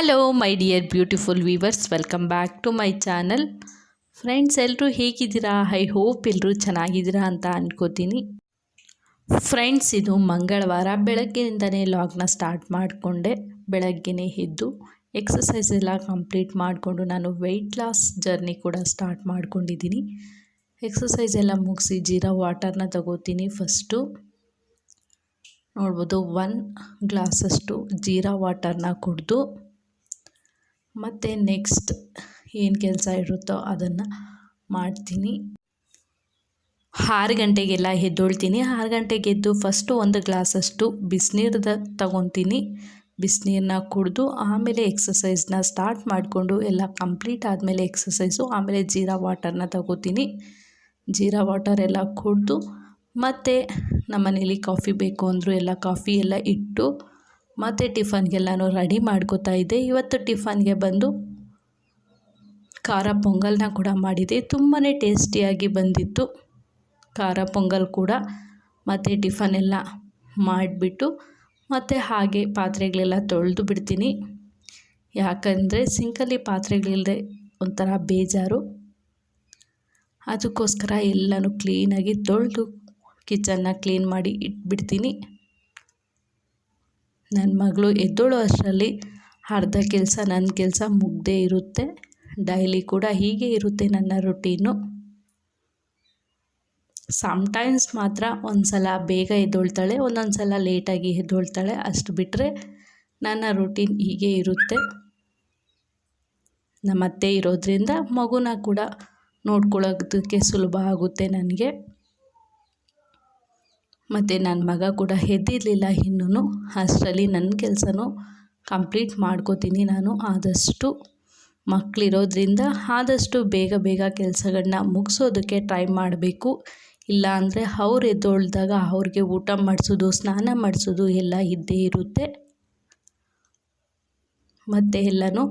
Hello my dear beautiful viewers welcome back to my channel friends ಎಲ್ಲರೂ ಹೇಗಿದ್ದೀರಾ? I hope ಎಲ್ಲರೂ ಚೆನ್ನಾಗಿದ್ದೀರಾ ಅಂತ ಅಂದ್ಕೋತೀನಿ ಫ್ರೆಂಡ್ಸ್ ಇದು ಮಂಗಳವಾರ ಬೆಳಗ್ಗೆಯಿಂದನೇ ಲಾಗ್ನ ಸ್ಟಾರ್ಟ್ ಮಾಡಿಕೊಂಡೆ. ಬೆಳಗ್ಗೆನೇ ಎದ್ದು ಎಕ್ಸಸೈಸ್ ಎಲ್ಲ ಕಂಪ್ಲೀಟ್ ಮಾಡಿಕೊಂಡು ನಾನು ವೆಯ್ಟ್ ಲಾಸ್ ಜರ್ನಿ ಕೂಡ ಸ್ಟಾರ್ಟ್ ಮಾಡ್ಕೊಂಡಿದ್ದೀನಿ. ಎಕ್ಸಸೈಸ್ ಎಲ್ಲ ಮುಗಿಸಿ ಜೀರಾ ವಾಟರ್ನ ತಗೋತೀನಿ ಫಸ್ಟು ನೋಡ್ಬೋದು ಒನ್ ಗ್ಲಾಸಷ್ಟು ಜೀರಾ ವಾಟರ್ನ ಕುಡಿದು ಮತ್ತು ನೆಕ್ಸ್ಟ್ ಏನು ಕೆಲಸ ಇರುತ್ತೋ ಅದನ್ನು ಮಾಡ್ತೀನಿ. ಆರು ಗಂಟೆಗೆಲ್ಲ ಎದ್ದೊಳ್ತೀನಿ. ಆರು ಗಂಟೆಗೆ ಎದ್ದು ಫಸ್ಟು ಒಂದು ಗ್ಲಾಸಷ್ಟು ಬಿಸಿನೀರ್ದ ತಗೊತೀನಿ. ಬಿಸಿನೀರನ್ನ ಕುಡಿದು ಆಮೇಲೆ ಎಕ್ಸಸೈಸ್ನ ಸ್ಟಾರ್ಟ್ ಮಾಡಿಕೊಂಡು ಎಲ್ಲ ಕಂಪ್ಲೀಟ್ ಆದಮೇಲೆ ಎಕ್ಸಸೈಸು ಆಮೇಲೆ ಜೀರಾ ವಾಟರ್ನ ತಗೋತೀನಿ. ಜೀರಾ ವಾಟರ್ ಎಲ್ಲ ಕುಡಿದು ಮತ್ತು ನಮ್ಮನೇಲಿ ಕಾಫಿ ಬೇಕು ಅಂದರು ಎಲ್ಲ ಕಾಫಿ ಎಲ್ಲ ಇಟ್ಟು ಮತ್ತು ಟಿಫನ್ಗೆಲ್ಲನೂ ರೆಡಿ ಮಾಡ್ಕೋತಾ ಇದ್ದೆ. ಇವತ್ತು ಟಿಫನ್ಗೆ ಬಂದು ಖಾರ ಪೊಂಗಲ್ನ ಕೂಡ ಮಾಡಿದೆ. ತುಂಬಾ ಟೇಸ್ಟಿಯಾಗಿ ಬಂದಿತ್ತು. ಖಾರ ಪೊಂಗಲ್ ಕೂಡ ಮತ್ತು ಟಿಫನ್ ಎಲ್ಲ ಮಾಡಿಬಿಟ್ಟು ಮತ್ತು ಹಾಗೆ ಪಾತ್ರೆಗಳೆಲ್ಲ ತೊಳೆದು ಬಿಡ್ತೀನಿ. ಯಾಕಂದರೆ ಸಿಂಕಲ್ಲಿ ಪಾತ್ರೆಗಳಿಲ್ಲದೆ ಒಂಥರ ಬೇಜಾರು. ಅದಕ್ಕೋಸ್ಕರ ಎಲ್ಲನೂ ಕ್ಲೀನಾಗಿ ತೊಳೆದು ಕಿಚನ್ನ ಕ್ಲೀನ್ ಮಾಡಿ ಇಟ್ಬಿಡ್ತೀನಿ. ನನ್ನ ಮಗಳು ಎದ್ದೋಳೋ ಅಷ್ಟರಲ್ಲಿ. ಅರ್ಧ ಕೆಲಸ ನನ್ನ ಕೆಲಸ ಮುಗ್ದೇ ಇರುತ್ತೆ. ಡೈಲಿ ಕೂಡ ಹೀಗೆ ಇರುತ್ತೆ ನನ್ನ ರೊಟೀನು. ಸಮ್ಟೈಮ್ಸ್ ಮಾತ್ರ ಒಂದು ಸಲ ಬೇಗ ಎದ್ದೊಳ್ತಾಳೆ ಒಂದೊಂದು ಸಲ ಲೇಟಾಗಿ ಎದ್ದೊಳ್ತಾಳೆ. ಅಷ್ಟು ಬಿಟ್ಟರೆ ನನ್ನ ರೂಟೀನ್ ಹೀಗೆ ಇರುತ್ತೆ. ನಮ್ಮತ್ತೆ ಇರೋದ್ರಿಂದ ಮಗುನ ಕೂಡ ನೋಡ್ಕೊಳ್ಳೋದಕ್ಕೆ ಸುಲಭ ಆಗುತ್ತೆ ನನಗೆ. ಮತ್ತು ನನ್ನ ಮಗ ಕೂಡ ಎದ್ದಿರಲಿಲ್ಲ ಇನ್ನೂ ಅಷ್ಟರಲ್ಲಿ ನನ್ನ ಕೆಲಸನೂ ಕಂಪ್ಲೀಟ್ ಮಾಡ್ಕೋತೀನಿ ನಾನು. ಆದಷ್ಟು ಮಕ್ಕಳಿರೋದ್ರಿಂದ ಆದಷ್ಟು ಬೇಗ ಬೇಗ ಕೆಲಸಗಳನ್ನ ಮುಗಿಸೋದಕ್ಕೆ ಟ್ರೈ ಮಾಡಬೇಕು. ಇಲ್ಲ ಅಂದರೆ ಅವ್ರು ಎದ್ದೋಳ್ದಾಗ ಅವ್ರಿಗೆ ಊಟ ಮಾಡಿಸೋದು, ಸ್ನಾನ ಮಾಡಿಸೋದು ಎಲ್ಲ ಇದ್ದೇ ಇರುತ್ತೆ. ಮತ್ತು ಎಲ್ಲನೂ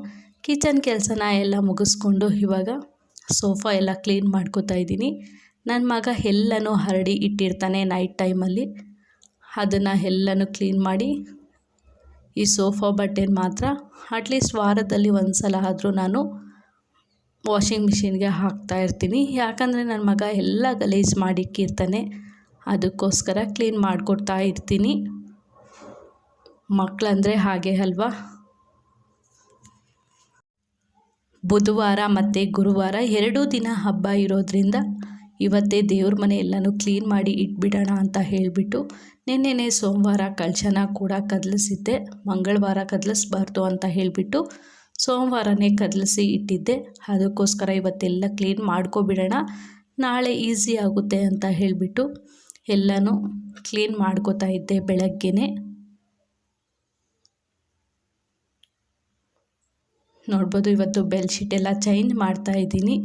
ಕಿಚನ್ ಕೆಲಸನ ಎಲ್ಲ ಮುಗಿಸ್ಕೊಂಡು ಇವಾಗ ಸೋಫಾ ಎಲ್ಲ ಕ್ಲೀನ್ ಮಾಡ್ಕೋತಾ ಇದ್ದೀನಿ. ನನ್ನ ಮಗ ಎಲ್ಲನೂ ಹರಡಿ ಇಟ್ಟಿರ್ತಾನೆ ನೈಟ್ ಟೈಮಲ್ಲಿ ಅದನ್ನು ಎಲ್ಲನೂ ಕ್ಲೀನ್ ಮಾಡಿ, ಈ ಸೋಫಾ ಬಟ್ಟೆನ ಮಾತ್ರ ಅಟ್ಲೀಸ್ಟ್ ವಾರದಲ್ಲಿ ಒಂದು ಸಲ ಆದರೂ ನಾನು ವಾಷಿಂಗ್ ಮಿಷಿನ್ಗೆ ಹಾಕ್ತಾ ಇರ್ತೀನಿ. ಯಾಕಂದರೆ ನನ್ನ ಮಗ ಎಲ್ಲ ಗಲೀಜು ಮಾಡಿಕ್ಕಿರ್ತಾನೆ ಅದಕ್ಕೋಸ್ಕರ ಕ್ಲೀನ್ ಮಾಡಿಕೊಡ್ತಾ ಇರ್ತೀನಿ. ಮಕ್ಕಳಂದರೆ ಹಾಗೆ ಅಲ್ವಾ? ಬುಧವಾರ ಮತ್ತು ಗುರುವಾರ ಎರಡೂ ದಿನ ಹಬ್ಬ ಇರೋದ್ರಿಂದ ಇವತ್ತೇ ದೇವ್ರ ಮನೆ ಎಲ್ಲನೂ ಕ್ಲೀನ್ ಮಾಡಿ ಇಟ್ಬಿಡೋಣ ಅಂತ ಹೇಳಿಬಿಟ್ಟು ನಿನ್ನೆನೆ ಸೋಮವಾರ ಕಳಶನ ಕೂಡ ಕದಲಿಸಿದ್ದೆ. ಮಂಗಳವಾರ ಕದಲಿಸ್ಬಾರ್ದು ಅಂತ ಹೇಳಿಬಿಟ್ಟು ಸೋಮವಾರನೇ ಕದಲಿಸಿ ಇಟ್ಟಿದ್ದೆ. ಅದಕ್ಕೋಸ್ಕರ ಇವತ್ತೆಲ್ಲ ಕ್ಲೀನ್ ಮಾಡ್ಕೊಬಿಡೋಣ. ನಾಳೆ ಈಸಿ ಆಗುತ್ತೆ ಅಂತ ಹೇಳಿಬಿಟ್ಟು ಎಲ್ಲನೂ ಕ್ಲೀನ್ ಮಾಡ್ಕೋತಾ ಇದ್ದೆ ಬೆಳಗ್ಗೆನೆ. ನೋಡ್ಬೋದು ಇವತ್ತು ಬೆಡ್ಶೀಟ್ ಎಲ್ಲ ಚೇಂಜ್ ಮಾಡ್ತಾ ಇದ್ದೀನಿ.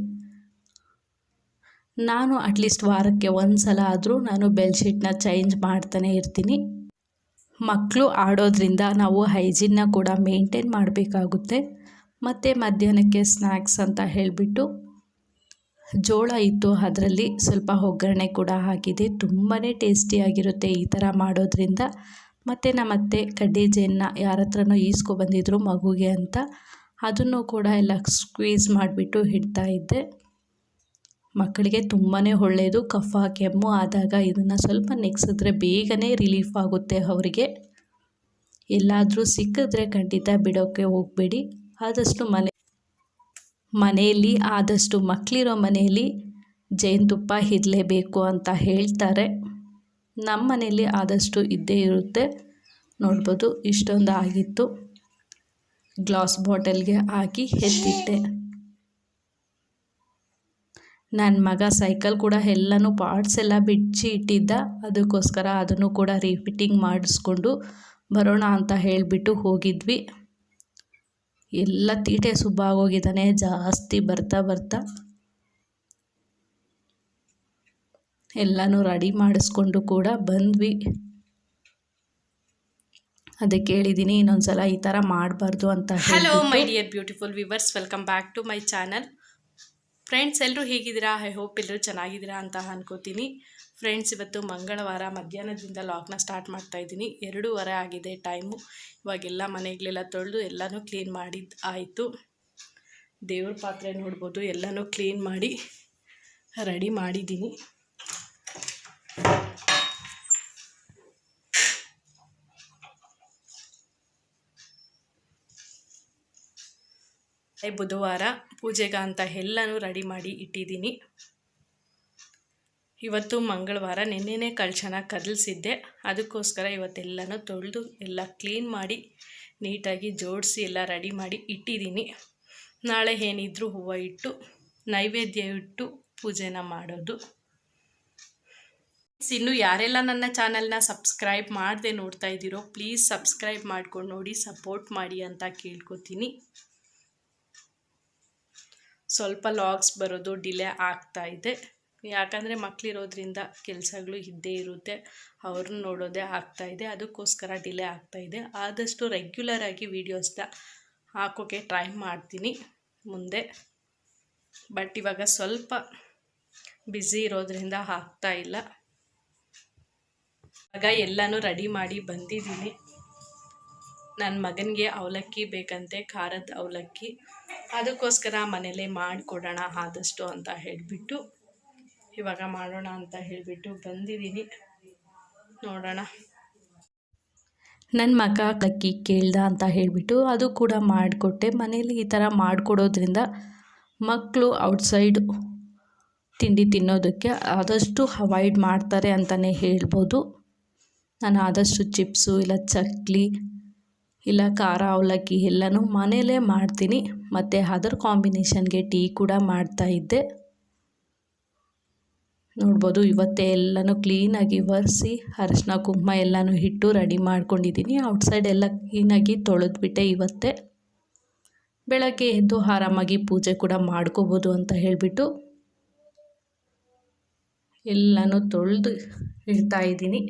ನಾನು ಅಟ್ಲೀಸ್ಟ್ ವಾರಕ್ಕೆ ಒಂದು ಸಲ ಆದರೂ ನಾನು ಬೆಡ್ಶೀಟ್ನ ಚೇಂಜ್ ಮಾಡ್ತಾನೆ ಇರ್ತೀನಿ. ಮಕ್ಕಳು ಆಡೋದ್ರಿಂದ ನಾವು ಹೈಜಿನ್ನ ಕೂಡ ಮೇಂಟೈನ್ ಮಾಡಬೇಕಾಗುತ್ತೆ. ಮತ್ತು ಮಧ್ಯಾಹ್ನಕ್ಕೆ ಸ್ನ್ಯಾಕ್ಸ್ ಅಂತ ಹೇಳಿಬಿಟ್ಟು ಜೋಳ ಇತ್ತು ಅದರಲ್ಲಿ ಸ್ವಲ್ಪ ಒಗ್ಗರಣೆ ಕೂಡ ಹಾಕಿದೆ. ತುಂಬಾ ಟೇಸ್ಟಿಯಾಗಿರುತ್ತೆ ಈ ಥರ ಮಾಡೋದ್ರಿಂದ. ಮತ್ತು ನಮ್ಮತ್ತೆ ಕಡ್ಡಿಜೆಯನ್ನು ಯಾರ ಹತ್ರನೂ ಈಸ್ಕೊಬಂದಿದ್ರು ಮಗುಗೆ ಅಂತ. ಅದನ್ನು ಕೂಡ ಎಲ್ಲ ಸ್ಕ್ವೀಸ್ ಮಾಡಿಬಿಟ್ಟು ಇಡ್ತಾ ಇದ್ದೆ. ಮಕ್ಕಳಿಗೆ ತುಂಬಾ ಒಳ್ಳೆಯದು ಕಫ, ಕೆಮ್ಮು ಆದಾಗ ಇದನ್ನು ಸ್ವಲ್ಪ ನೆಗ್ಸಿದ್ರೆ ಬೇಗನೆ ರಿಲೀಫ್ ಆಗುತ್ತೆ ಅವರಿಗೆ. ಎಲ್ಲಾದರೂ ಸಿಕ್ಕಿದ್ರೆ ಖಂಡಿತ ಬಿಡೋಕ್ಕೆ ಹೋಗಬೇಡಿ. ಆದಷ್ಟು ಮನೆ, ಮನೆಯಲ್ಲಿ, ಆದಷ್ಟು ಮಕ್ಕಳಿರೋ ಮನೆಯಲ್ಲಿ ಜೇನುತುಪ್ಪ ಇರಲೇಬೇಕು ಅಂತ ಹೇಳ್ತಾರೆ. ನಮ್ಮ ಮನೆಯಲ್ಲಿ ಆದಷ್ಟು ಇದ್ದೇ ಇರುತ್ತೆ. ನೋಡ್ಬೋದು ಇಷ್ಟೊಂದು ಆಗಿತ್ತು. ಗ್ಲಾಸ್ ಬಾಟಲ್ಗೆ ಹಾಕಿ ಎತ್ತಿಟ್ಟೆ. ನನ್ನ ಮಗ ಸೈಕಲ್ ಕೂಡ ಎಲ್ಲನೂ ಪಾರ್ಟ್ಸ್ ಎಲ್ಲ ಬಿಚ್ಚಿ ಇಟ್ಟಿದ್ದ. ಅದಕ್ಕೋಸ್ಕರ ಅದನ್ನು ಕೂಡ ರಿಫಿಟ್ಟಿಂಗ್ ಮಾಡಿಸ್ಕೊಂಡು ಬರೋಣ ಅಂತ ಹೇಳಿಬಿಟ್ಟು ಹೋಗಿದ್ವಿ. ಎಲ್ಲ ತೀಟೆ ಸುಬ್ಬಾಗೋಗಿದ್ದಾನೆ ಜಾಸ್ತಿ ಬರ್ತಾ ಬರ್ತಾ. ಎಲ್ಲನೂ ರೆಡಿ ಮಾಡಿಸ್ಕೊಂಡು ಕೂಡ ಬಂದ್ವಿ. ಅದಕ್ಕೆ ಹೇಳಿದ್ದೀನಿ ಇನ್ನೊಂದ್ಸಲ ಈ ಥರ ಮಾಡಬಾರ್ದು ಅಂತ hello my dear beautiful viewers welcome back to my channel friends ಎಲ್ಲರೂ ಹೇಗಿದ್ದೀರಾ? ಐ ಹೋಪ್ ಎಲ್ಲರೂ ಚೆನ್ನಾಗಿದ್ದೀರಾ ಅಂತ ಅನ್ಕೋತೀನಿ. ಫ್ರೆಂಡ್ಸ್ ಇವತ್ತು ಮಂಗಳವಾರ ಮಧ್ಯಾಹ್ನದಿಂದ ಲಾಕ್ನ ಸ್ಟಾರ್ಟ್ ಮಾಡ್ತಾ ಇದ್ದೀನಿ. ಎರಡೂವರೆ ಆಗಿದೆ ಟೈಮು ಇವಾಗೆಲ್ಲ ಮನೆಗಳೆಲ್ಲ ತೊಳೆದು ಎಲ್ಲನೂ ಕ್ಲೀನ್ ಮಾಡಿದ್ದು ಆಯಿತು. ದೇವ್ರ ಪಾತ್ರೆ ನೋಡ್ಬೋದು, ಎಲ್ಲನೂ ಕ್ಲೀನ್ ಮಾಡಿ ರೆಡಿ ಮಾಡಿದ್ದೀನಿ. ಬುಧವಾರ ಪೂಜೆಗೆ ಅಂತ ಎಲ್ಲನೂ ರೆಡಿ ಮಾಡಿ ಇಟ್ಟಿದ್ದೀನಿ. ಇವತ್ತು ಮಂಗಳವಾರ ನಿನ್ನೆನೇ ಕಳ್ಚನ ಕದಲ್ಸಿದ್ದೆ. ಅದಕ್ಕೋಸ್ಕರ ಇವತ್ತೆಲ್ಲನೂ ತೊಳೆದು ಎಲ್ಲ ಕ್ಲೀನ್ ಮಾಡಿ ನೀಟಾಗಿ ಜೋಡಿಸಿ ಎಲ್ಲ ರೆಡಿ ಮಾಡಿ ಇಟ್ಟಿದ್ದೀನಿ. ನಾಳೆ ಏನಿದ್ರೂ ಹೂವು ಇಟ್ಟು, ನೈವೇದ್ಯ ಇಟ್ಟು ಪೂಜೆನ ಮಾಡೋದು. ಇನ್ನು ಯಾರೆಲ್ಲ ನನ್ನ ಚಾನಲ್ನ ಸಬ್ಸ್ಕ್ರೈಬ್ ಮಾಡದೆ ನೋಡ್ತಾ ಇದ್ದೀರೋ, ಪ್ಲೀಸ್ ಸಬ್ಸ್ಕ್ರೈಬ್ ಮಾಡ್ಕೊಂಡು ನೋಡಿ, ಸಪೋರ್ಟ್ ಮಾಡಿ ಅಂತ ಕೇಳ್ಕೊತೀನಿ. ಸ್ವಲ್ಪ ಲಾಗ್ಸ್ ಬರೋದು ಡಿಲೇ ಆಗ್ತಾ ಇದೆ. ಯಾಕಂದರೆ ಮಕ್ಕಳಿರೋದ್ರಿಂದ ಕೆಲಸಗಳು ಇದ್ದೇ ಇರುತ್ತೆ. ಅವ್ರನ್ನ ನೋಡೋದೇ ಆಗ್ತಾ ಇದೆ. ಅದಕ್ಕೋಸ್ಕರ ಡಿಲೇ ಆಗ್ತಾ ಇದೆ. ಆದಷ್ಟು ರೆಗ್ಯುಲರ್ ಆಗಿ ವೀಡಿಯೋಸ್ನ ಹಾಕೋಕ್ಕೆ ಟ್ರೈ ಮಾಡ್ತೀನಿ ಮುಂದೆ. ಬಟ್ ಇವಾಗ ಸ್ವಲ್ಪ ಬ್ಯುಸಿ ಇರೋದ್ರಿಂದ ಆಗ್ತಾ ಇಲ್ಲ. ಇವಾಗ ಎಲ್ಲನೂ ರೆಡಿ ಮಾಡಿ ಬಂದಿದ್ದೀನಿ. ನನ್ನ ಮಗನಿಗೆ ಅವಲಕ್ಕಿ ಬೇಕಂತೆ, ಖಾರದ ಅವಲಕ್ಕಿ. ಅದಕ್ಕೋಸ್ಕರ ಮನೇಲೇ ಮಾಡಿಕೊಡೋಣ ಆದಷ್ಟು ಅಂತ ಹೇಳಿಬಿಟ್ಟು, ಇವಾಗ ಮಾಡೋಣ ಅಂತ ಹೇಳಿಬಿಟ್ಟು ಬಂದಿದ್ದೀನಿ. ನೋಡೋಣ. ನನ್ನ ಮಗ ಅಕ್ಕಿ ಕೇಳ್ದ ಅಂತ ಹೇಳಿಬಿಟ್ಟು ಅದು ಕೂಡ ಮಾಡಿಕೊಟ್ಟೆ. ಮನೇಲಿ ಈ ಥರ ಮಾಡಿಕೊಡೋದ್ರಿಂದ ಮಕ್ಕಳು ಔಟ್ಸೈಡ್ ತಿಂಡಿ ತಿನ್ನೋದಕ್ಕೆ ಆದಷ್ಟು ಅವಾಯ್ಡ್ ಮಾಡ್ತಾರೆ ಅಂತಲೇ ಹೇಳ್ಬೋದು. ನಾನು ಆದಷ್ಟು ಚಿಪ್ಸು ಇಲ್ಲ ಚಕ್ಲಿ ಇಲ್ಲ ಖಾರ ಅವಲಕ್ಕಿ ಎಲ್ಲನೂ ಮನೆಯಲ್ಲೇ ಮಾಡ್ತೀನಿ. ಮತ್ತು ಅದರ ಕಾಂಬಿನೇಷನ್ಗೆ ಟೀ ಕೂಡ ಮಾಡ್ತಾಯಿದ್ದೆ ನೋಡ್ಬೋದು ಇವತ್ತೇ ಎಲ್ಲನೂ ಕ್ಲೀನಾಗಿ ಒರೆಸಿ, ಅರಶಿನ, ಕುಂಕುಮ ಎಲ್ಲನೂ ಇಟ್ಟು ರೆಡಿ ಮಾಡ್ಕೊಂಡಿದ್ದೀನಿ. ಔಟ್ಸೈಡ್ ಎಲ್ಲ ಕ್ಲೀನಾಗಿ ತೊಳೆದ್ಬಿಟ್ಟೆ ಇವತ್ತೇ. ಬೆಳಗ್ಗೆ ಎದ್ದು ಆರಾಮಾಗಿ ಪೂಜೆ ಕೂಡ ಮಾಡ್ಕೋಬೋದು ಅಂತ ಹೇಳಿಬಿಟ್ಟು ಎಲ್ಲನೂ ತೊಳೆದು ಇಡ್ತಾ ಇದ್ದೀನಿ.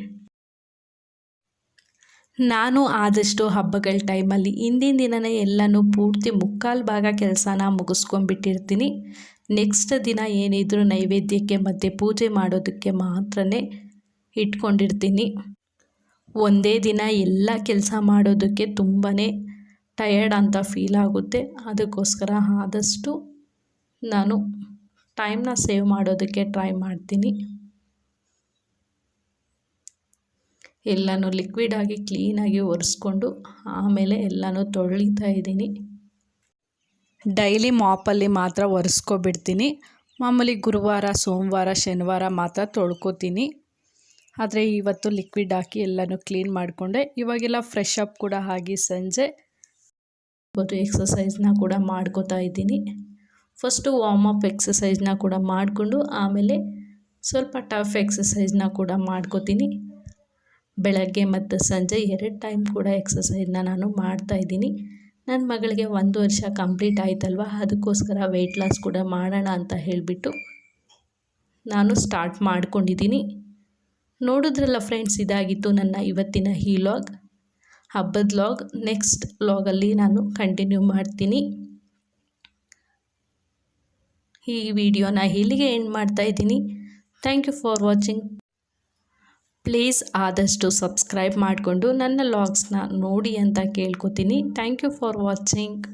ನಾನು ಆದಷ್ಟು ಹಬ್ಬಗಳ ಟೈಮಲ್ಲಿ ಹಿಂದಿನ ದಿನನೇ ಎಲ್ಲನೂ ಪೂರ್ತಿ ಮುಕ್ಕಾಲು ಭಾಗ ಕೆಲಸನ ಮುಗಿಸ್ಕೊಂಡ್ಬಿಟ್ಟಿರ್ತೀನಿ. ನೆಕ್ಸ್ಟ್ ದಿನ ಏನಿದ್ರೂ ನೈವೇದ್ಯಕ್ಕೆ ಮತ್ತು ಪೂಜೆ ಮಾಡೋದಕ್ಕೆ ಮಾತ್ರ ಇಟ್ಕೊಂಡಿರ್ತೀನಿ. ಒಂದೇ ದಿನ ಎಲ್ಲ ಕೆಲಸ ಮಾಡೋದಕ್ಕೆ ತುಂಬಾ ಟಯರ್ಡ್ ಅಂತ ಫೀಲ್ ಆಗುತ್ತೆ. ಅದಕ್ಕೋಸ್ಕರ ಆದಷ್ಟು ನಾನು ಟೈಮ್ನ ಸೇವ್ ಮಾಡೋದಕ್ಕೆ ಟ್ರೈ ಮಾಡ್ತೀನಿ. ಎಲ್ಲನೂ ಲಿಕ್ವಿಡಾಗಿ ಕ್ಲೀನಾಗಿ ಒರೆಸ್ಕೊಂಡು ಆಮೇಲೆ ಎಲ್ಲನೂ ತೊಳಿತಾ ಇದ್ದೀನಿ. ಡೈಲಿ ಮಾಪಲ್ಲಿ ಮಾತ್ರ ಒರೆಸ್ಕೊಬಿಡ್ತೀನಿ. ಮಾಮೂಲಿ ಗುರುವಾರ, ಸೋಮವಾರ, ಶನಿವಾರ ಮಾತ್ರ ತೊಳ್ಕೊತೀನಿ. ಆದರೆ ಇವತ್ತು ಲಿಕ್ವಿಡ್ ಹಾಕಿ ಎಲ್ಲನೂ ಕ್ಲೀನ್ ಮಾಡಿಕೊಂಡೆ. ಇವಾಗೆಲ್ಲ ಫ್ರೆಶ್ ಅಪ್ ಕೂಡ ಆಗಿ ಸಂಜೆ ಇವತ್ತು ಎಕ್ಸಸೈಸ್ನ ಕೂಡ ಮಾಡ್ಕೋತಾ ಇದ್ದೀನಿ. ಫಸ್ಟು ವಾರ್ಮ್ ಅಪ್ ಎಕ್ಸಸೈಸ್ನ ಕೂಡ ಮಾಡಿಕೊಂಡು ಆಮೇಲೆ ಸ್ವಲ್ಪ ಟಫ್ ಎಕ್ಸಸೈಸ್ನ ಕೂಡ ಮಾಡ್ಕೋತೀನಿ. ಬೆಳಗ್ಗೆ ಮತ್ತು ಸಂಜೆ ಎರಡು ಟೈಮ್ ಕೂಡ ಎಕ್ಸಸೈಸ್ನ ನಾನು ಮಾಡ್ತಾ ಇದ್ದೀನಿ. ನನ್ನ ಮಗಳಿಗೆ ಒಂದು ವರ್ಷ ಕಂಪ್ಲೀಟ್ ಆಯ್ತಲ್ವ? ಅದಕ್ಕೋಸ್ಕರ ವೆಯ್ಟ್ ಲಾಸ್ ಕೂಡ ಮಾಡೋಣ ಅಂತ ಹೇಳಿಬಿಟ್ಟು ನಾನು ಸ್ಟಾರ್ಟ್ ಮಾಡ್ಕೊಂಡಿದ್ದೀನಿ. ನೋಡಿದ್ರಲ್ಲ ಫ್ರೆಂಡ್ಸ್ ಇದಾಗಿತ್ತು ನನ್ನ ಇವತ್ತಿನ ಈ ಲಾಗ್ ಹಬ್ಬದ ಲಾಗ್ ನೆಕ್ಸ್ಟ್ ಲಾಗಲ್ಲಿ ನಾನು ಕಂಟಿನ್ಯೂ ಮಾಡ್ತೀನಿ. ಈ ವಿಡಿಯೋನ ಇಲ್ಲಿಗೆ ಎಂಡ್ ಮಾಡ್ತಾ ಇದ್ದೀನಿ. Thank you for watching please ಆದಷ್ಟು ಸಬ್ಸ್ಕ್ರೈಬ್ ಮಾಡಿಕೊಂಡು ನನ್ನ ಲಾಗ್ಸ್ನ ನೋಡಿ ಅಂತ ಕೇಳ್ಕೊತೀನಿ. Thank you for watching.